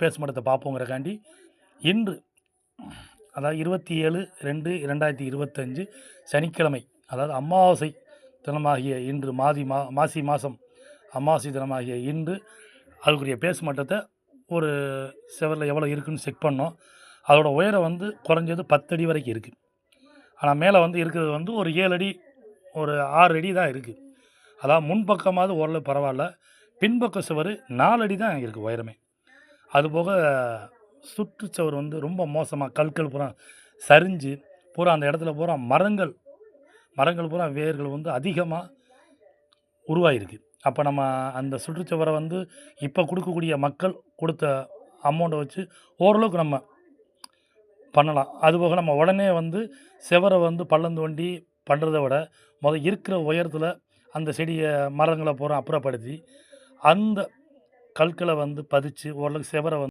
பேஸ்மட்டத்தை பார்ப்போங்கிறக்காண்டி இன்று அதாவது இருபத்தி ஏழு ரெண்டு இரண்டாயிரத்தி இருபத்தஞ்சு சனிக்கிழமை அதாவது அமாவாசை தினமாகிய இன்று மாதி மா மாசி மாதம் அமாவாசை தினமாகிய இன்று அதுக்குரிய பேஸ் மட்டத்தை ஒரு செவரில் எவ்வளோ இருக்குன்னு செக் பண்ணோம். அதோட உயரம் வந்து குறைஞ்சது பத்தடி வரைக்கும் இருக்குது ஆனால் மேலே வந்து இருக்கிறது வந்து ஒரு ஏழு அடி ஒரு ஆறு அடி தான் இருக்குது அதாவது முன்பக்கமாவது ஓரளவு பரவாயில்ல பின்பக்க சுவர் நாலு அடி தான் இருக்குது உயரமே. அதுபோக சுற்றுச்சுவர் வந்து ரொம்ப மோசமாக கற்கள் பூரா சரிஞ்சு பூரா அந்த இடத்துல பூரா மரங்கள் மரங்கள் பூரா வேர்கள் வந்து அதிகமாக உருவாயிருக்கு. அப்போ நம்ம அந்த சுற்றுச்சுவரை வந்து இப்போ கொடுக்கக்கூடிய மக்கள் கொடுத்த அமௌண்ட்டை வச்சு ஓரளவுக்கு நம்ம பண்ணலாம். அதுபோக நம்ம உடனே வந்து செவரை வந்து பள்ளம் தோண்டி பண்ணுறத விட முதல் இருக்கிற உயரத்தில் அந்த செடியை மரங்களை பூரா அப்புறப்படுத்தி அந்த கற்களை வந்து பதிச்சு ஓரளவுக்கு செவரை வந்து